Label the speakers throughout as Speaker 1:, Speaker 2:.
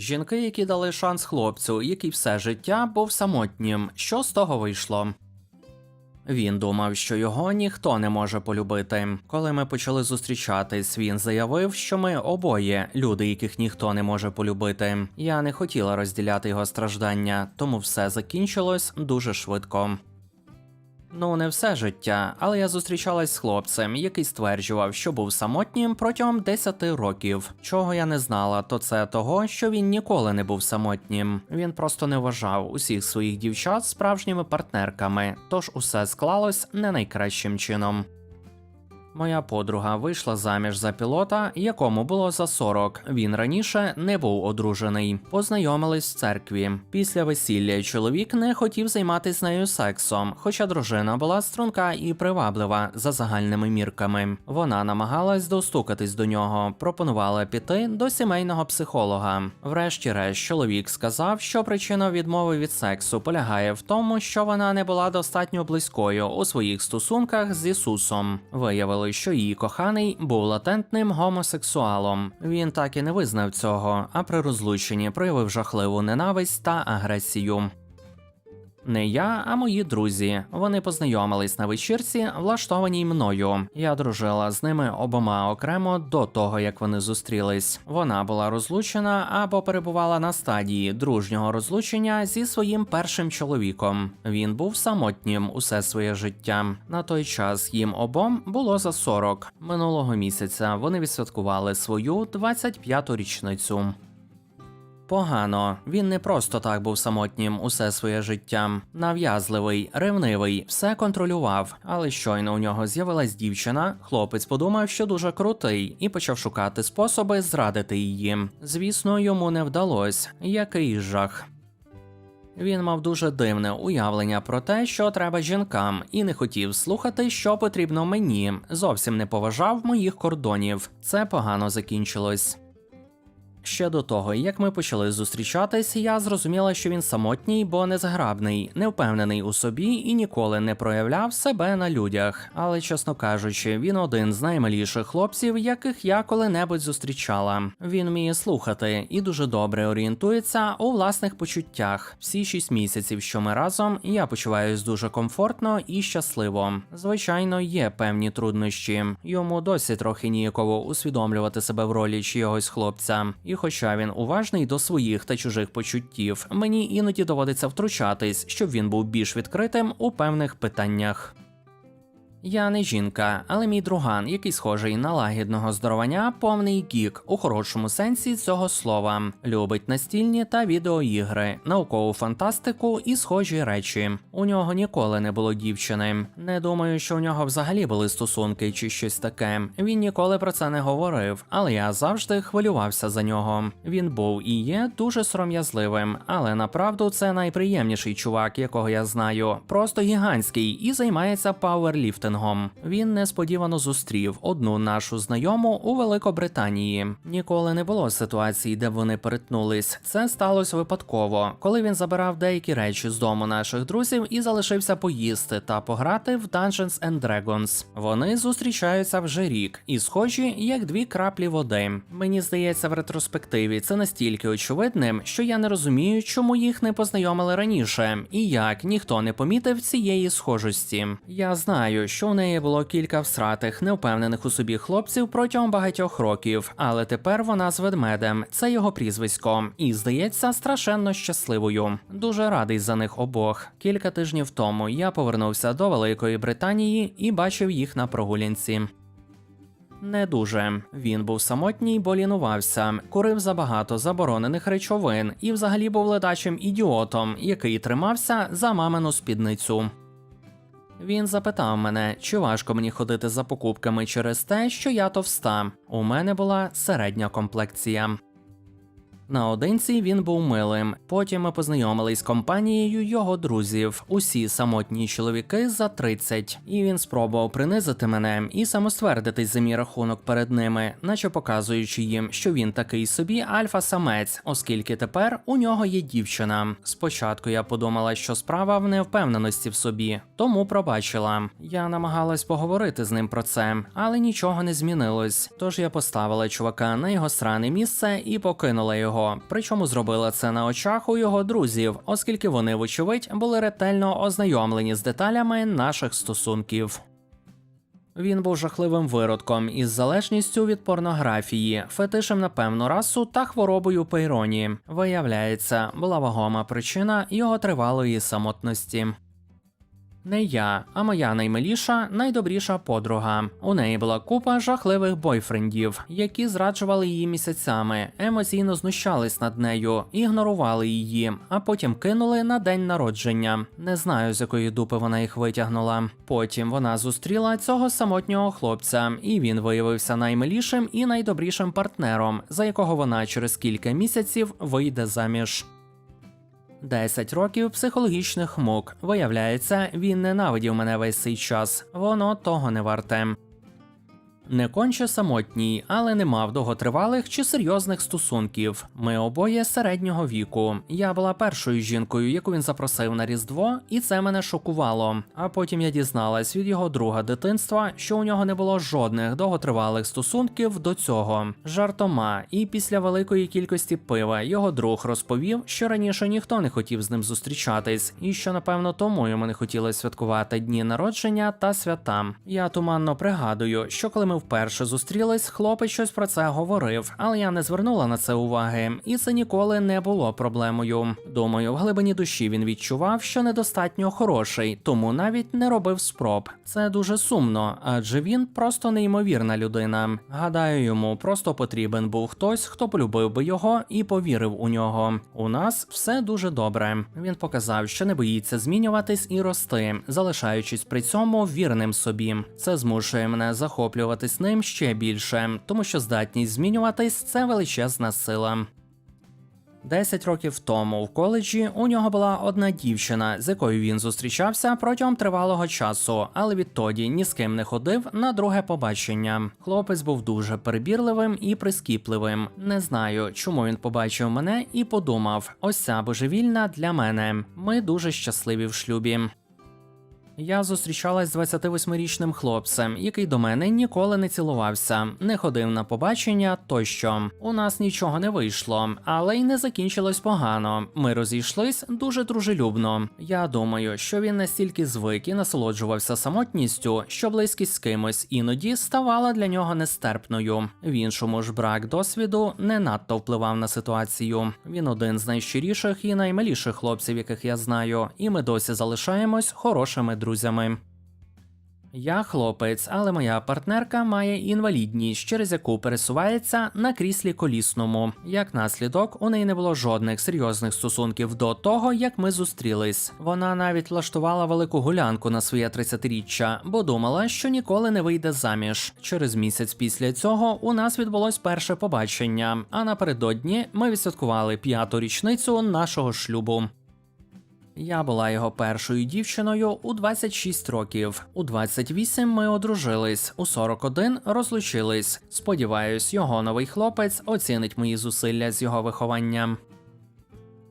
Speaker 1: Жінки, які дали шанс хлопцю, який все життя був самотнім. Що з того вийшло? Він думав, що його ніхто не може полюбити. Коли ми почали зустрічатись, він заявив, що ми обоє люди, яких ніхто не може полюбити. Я не хотіла розділяти його страждання, тому все закінчилось дуже швидко. Ну, не все життя, але я зустрічалась з хлопцем, який стверджував, що був самотнім протягом 10 років. Чого я не знала, то це того, що він ніколи не був самотнім. Він просто не вважав усіх своїх дівчат справжніми партнерками, тож усе склалось не найкращим чином. Моя подруга вийшла заміж за пілота, якому було за 40. Він раніше не був одружений. Познайомились в церкві. Після весілля чоловік не хотів займатися нею сексом, хоча дружина була струнка і приваблива за загальними мірками. Вона намагалась достукатись до нього, пропонувала піти до сімейного психолога. Врешті-решт, чоловік сказав, що причина відмови від сексу полягає в тому, що вона не була достатньо близькою у своїх стосунках з Ісусом. Виявилось, що її коханий був латентним гомосексуалом. Він так і не визнав цього, а при розлученні проявив жахливу ненависть та агресію. Не я, а мої друзі. Вони познайомились на вечірці, влаштованій мною. Я дружила з ними обома окремо до того, як вони зустрілись. Вона була розлучена або перебувала на стадії дружнього розлучення зі своїм першим чоловіком. Він був самотнім усе своє життя. На той час їм обом було за 40. Минулого місяця вони відсвяткували свою 25-ту річницю. Погано, він не просто так був самотнім усе своє життя. Нав'язливий, ревнивий, все контролював. Але щойно у нього з'явилась дівчина. Хлопець подумав, що дуже крутий, і почав шукати способи зрадити її. Звісно, йому не вдалось. Який жах. Він мав дуже дивне уявлення про те, що треба жінкам, і не хотів слухати, що потрібно мені. Зовсім не поважав моїх кордонів. Це погано закінчилось. Ще до того, як ми почали зустрічатись, я зрозуміла, що він самотній, бо незграбний, не впевнений у собі і ніколи не проявляв себе на людях. Але, чесно кажучи, він один з наймиліших хлопців, яких я коли-небудь зустрічала. Він вміє слухати і дуже добре орієнтується у власних почуттях. Всі шість місяців, що ми разом, я почуваюсь дуже комфортно і щасливо. Звичайно, є певні труднощі. Йому досі трохи ніяково усвідомлювати себе в ролі чогось хлопця. І хоча він уважний до своїх та чужих почуттів, мені іноді доводиться втручатись, щоб він був більш відкритим у певних питаннях. Я не жінка, але мій друган, який схожий на лагідного здоровання, повний гік у хорошому сенсі цього слова. Любить настільні та відеоігри, наукову фантастику і схожі речі. У нього ніколи не було дівчини. Не думаю, що у нього взагалі були стосунки чи щось таке. Він ніколи про це не говорив, але я завжди хвилювався за нього. Він був і є дуже сором'язливим, але направду це найприємніший чувак, якого я знаю. Просто гігантський і займається пауерліфтингом. Він несподівано зустрів одну нашу знайому у Великобританії. Ніколи не було ситуації, де вони перетнулись. Це сталося випадково, коли він забирав деякі речі з дому наших друзів і залишився поїсти та пограти в Dungeons and Dragons. Вони зустрічаються вже рік і схожі як дві краплі води. Мені здається, в ретроспективі це настільки очевидним, що я не розумію, чому їх не познайомили раніше, і як ніхто не помітив цієї схожості. Я знаю, що у неї було кілька всратих, невпевнених у собі хлопців протягом багатьох років, але тепер вона з ведмедем, це його прізвисько, і здається страшенно щасливою. Дуже радий за них обох. Кілька тижнів тому я повернувся до Великої Британії і бачив їх на прогулянці. Не дуже. Він був самотній, бо лінувався, курив забагато заборонених речовин і взагалі був ледачим ідіотом, який тримався за мамину спідницю. Він запитав мене, чи важко мені ходити за покупками через те, що я товста. У мене була середня комплекція. Наодинці він був милим. Потім ми познайомились з компанією його друзів, усі самотні чоловіки за 30. І він спробував принизити мене і самоствердитись за мій рахунок перед ними, наче показуючи їм, що він такий собі альфа-самець, оскільки тепер у нього є дівчина. Спочатку я подумала, що справа в невпевненості в собі, тому пробачила. Я намагалась поговорити з ним про це, але нічого не змінилось. Тож я поставила чувака на його сране місце і покинула його його. Причому зробила це на очах у його друзів, оскільки вони, вочевидь, були ретельно ознайомлені з деталями наших стосунків. Він був жахливим виродком із залежністю від порнографії, фетишем на певну расу та хворобою Пейроні. Виявляється, була вагома причина його тривалої самотності. Не я, а моя наймиліша, найдобріша подруга. У неї була купа жахливих бойфрендів, які зраджували її місяцями, емоційно знущались над нею, ігнорували її, а потім кинули на день народження. Не знаю, з якої дупи вона їх витягнула. Потім вона зустріла цього самотнього хлопця, і він виявився наймилішим і найдобрішим партнером, за якого вона через кілька місяців вийде заміж. 10 років психологічних мук. Виявляється, він ненавидів мене весь цей час. Воно того не варте. Не конче самотній, але не мав довготривалих чи серйозних стосунків. Ми обоє середнього віку. Я була першою жінкою, яку він запросив на Різдво, і це мене шокувало. А потім я дізналась від його друга дитинства, що у нього не було жодних довготривалих стосунків до цього. Жартома, і після великої кількості пива його друг розповів, що раніше ніхто не хотів з ним зустрічатись, і що напевно тому йому не хотілося святкувати дні народження та свята. Я туманно пригадую, що коли ми вперше зустрілись, хлопець щось про це говорив, але я не звернула на це уваги, і це ніколи не було проблемою. Думаю, в глибині душі він відчував, що недостатньо хороший, тому навіть не робив спроб. Це дуже сумно, адже він просто неймовірна людина. Гадаю, йому просто потрібен був хтось, хто полюбив би його і повірив у нього. У нас все дуже добре. Він показав, що не боїться змінюватись і рости, залишаючись при цьому вірним собі. Це змушує мене захоплюватись ним ще більше, тому що здатність змінюватись це величезна сила. Десять років тому в коледжі у нього була одна дівчина, з якою він зустрічався протягом тривалого часу, але відтоді ні з ким не ходив на друге побачення. Хлопець був дуже перебірливим і прискіпливим. Не знаю, чому він побачив мене і подумав: ось ця божевільна для мене. Ми дуже щасливі в шлюбі. Я зустрічалась з 28-річним хлопцем, який до мене ніколи не цілувався, не ходив на побачення тощо. У нас нічого не вийшло, але й не закінчилось погано. Ми розійшлись дуже дружелюбно. Я думаю, що він настільки звик і насолоджувався самотністю, що близькість з кимось іноді ставала для нього нестерпною. В іншому ж брак досвіду не надто впливав на ситуацію. Він один з найщиріших і наймиліших хлопців, яких я знаю, і ми досі залишаємось хорошими друзями. Я хлопець, але моя партнерка має інвалідність, через яку пересувається на кріслі колісному. Як наслідок, у неї не було жодних серйозних стосунків до того, як ми зустрілись. Вона навіть влаштувала велику гулянку на своє 30-річчя, бо думала, що ніколи не вийде заміж. Через місяць після цього у нас відбулось перше побачення. А напередодні ми відсвяткували п'яту річницю нашого шлюбу. Я була його першою дівчиною у 26 років. У 28 ми одружились, у 41 розлучились. Сподіваюсь, його новий хлопець оцінить мої зусилля з його вихованням.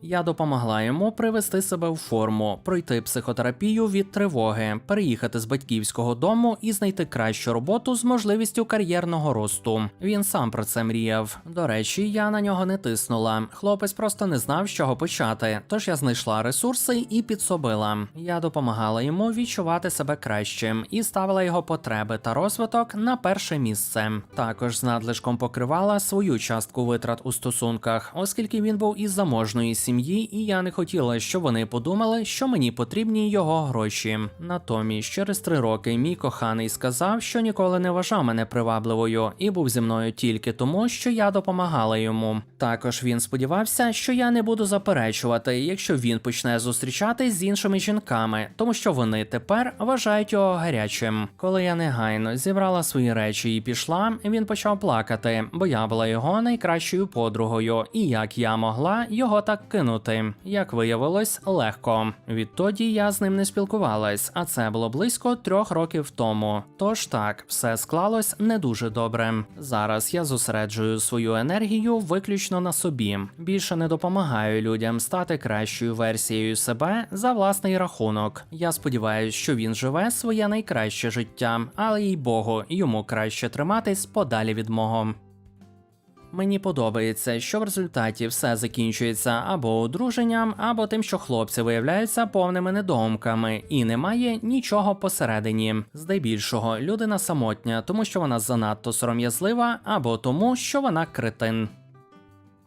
Speaker 1: Я допомогла йому привести себе в форму, пройти психотерапію від тривоги, переїхати з батьківського дому і знайти кращу роботу з можливістю кар'єрного росту. Він сам про це мріяв. До речі, я на нього не тиснула. Хлопець просто не знав, з чого почати. Тож я знайшла ресурси і підсобила. Я допомагала йому відчувати себе кращим і ставила його потреби та розвиток на перше місце. Також з надлишком покривала свою частку витрат у стосунках, оскільки він був із заможної сім'ї, і я не хотіла, щоб вони подумали, що мені потрібні його гроші. Натомість, через три роки мій коханий сказав, що ніколи не вважав мене привабливою і був зі мною тільки тому, що я допомагала йому. Також він сподівався, що я не буду заперечувати, якщо він почне зустрічатись з іншими жінками, тому що вони тепер вважають його гарячим. Коли я негайно зібрала свої речі і пішла, він почав плакати, бо я була його найкращою подругою, і як я могла його так кинути. Як виявилось, легко. Відтоді я з ним не спілкувалась, а це було близько трьох років тому. Тож так, все склалось не дуже добре. Зараз я зосереджую свою енергію виключно на собі. Більше не допомагаю людям стати кращою версією себе за власний рахунок. Я сподіваюся, що він живе своє найкраще життя, але їй богу, йому краще триматись подалі від мого. Мені подобається, що в результаті все закінчується або одруженням, або тим, що хлопці виявляються повними недоумками, і немає нічого посередині. Здебільшого людина самотня, тому що вона занадто сором'язлива, або тому, що вона кретин.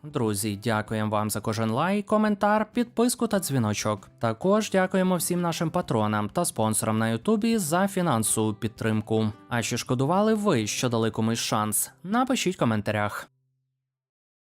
Speaker 1: Друзі, дякуємо вам за кожен лайк, коментар, підписку та дзвіночок. Також дякуємо всім нашим патронам та спонсорам на Ютубі за фінансову підтримку. А чи шкодували ви, що дали комусь шанс? Напишіть в коментарях.